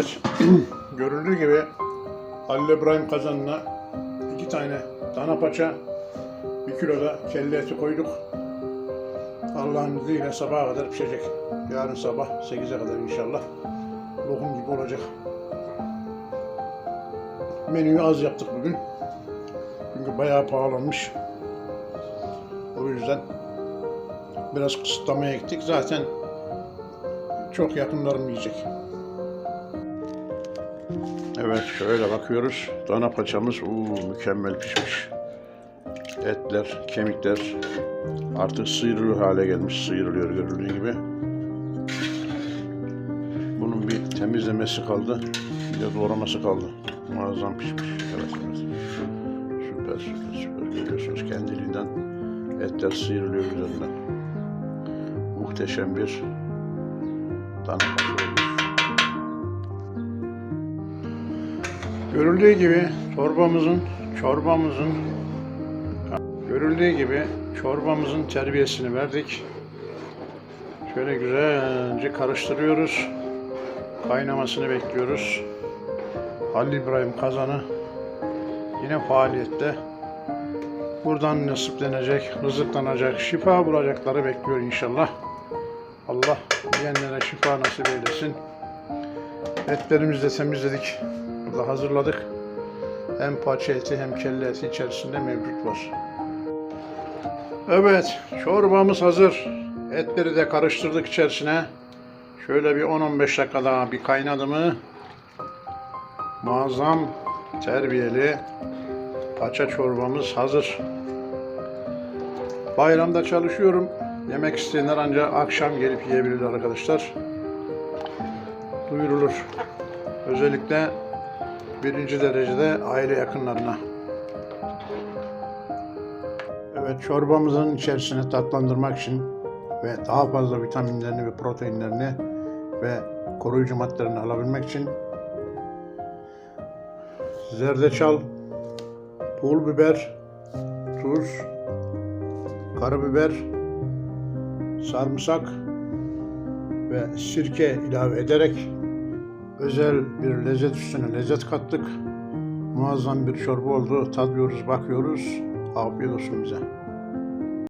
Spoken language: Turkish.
Evet. Görüldüğü gibi Halil kazanına iki tane dana paça, bir kilo da kelle eti koyduk. Allah'ın izniyle sabaha kadar pişecek. Yarın sabah 8'e kadar inşallah lokum gibi olacak. Menüyü az yaptık bugün. Çünkü bayağı pahalanmış. O yüzden biraz kısıtlamaya gittik. Zaten çok yakınlarım yiyecek. Evet şöyle bakıyoruz. Dana paçamız uuu mükemmel pişmiş. Etler, kemikler artık sıyrılır hale gelmiş. Sıyrılıyor görüldüğü gibi. Bunun bir temizlemesi kaldı. Bir de doğraması kaldı. Muazzam pişmiş. Evet, evet. Süper süper süper görüyorsunuz. Kendiliğinden etler sıyrılıyor üzerinden. Muhteşem bir dana paça Görüldüğü gibi çorbamızın, çorbamızın görüldüğü gibi çorbamızın terbiyesini verdik. Şöyle güzelce karıştırıyoruz. Kaynamasını bekliyoruz. Halil İbrahim kazanı yine faaliyette. Buradan nasiplenecek, rızıklanacak, şifa bulacakları bekliyor inşallah. Allah yiyenlere şifa nasip eylesin. Etlerimizi de temizledik. Burada hazırladık. Hem paça eti hem kelle eti içerisinde mevcut var. Evet, çorbamız hazır. Etleri de karıştırdık içerisine. Şöyle bir 10-15 dakika daha bir kaynadı mı muazzam terbiyeli paça çorbamız hazır. Bayramda çalışıyorum. Yemek isteyenler ancak akşam gelip yiyebilir arkadaşlar. Duyurulur. Özellikle birinci derecede aile yakınlarına. Evet çorbamızın içerisine tatlandırmak için ve daha fazla vitaminlerini ve proteinlerini ve koruyucu maddelerini alabilmek için zerdeçal, pul biber, tuz, karabiber, sarımsak ve sirke ilave ederek özel bir lezzet üstüne lezzet kattık. Muazzam bir çorba oldu. Tadıyoruz, bakıyoruz. Afiyet olsun bize.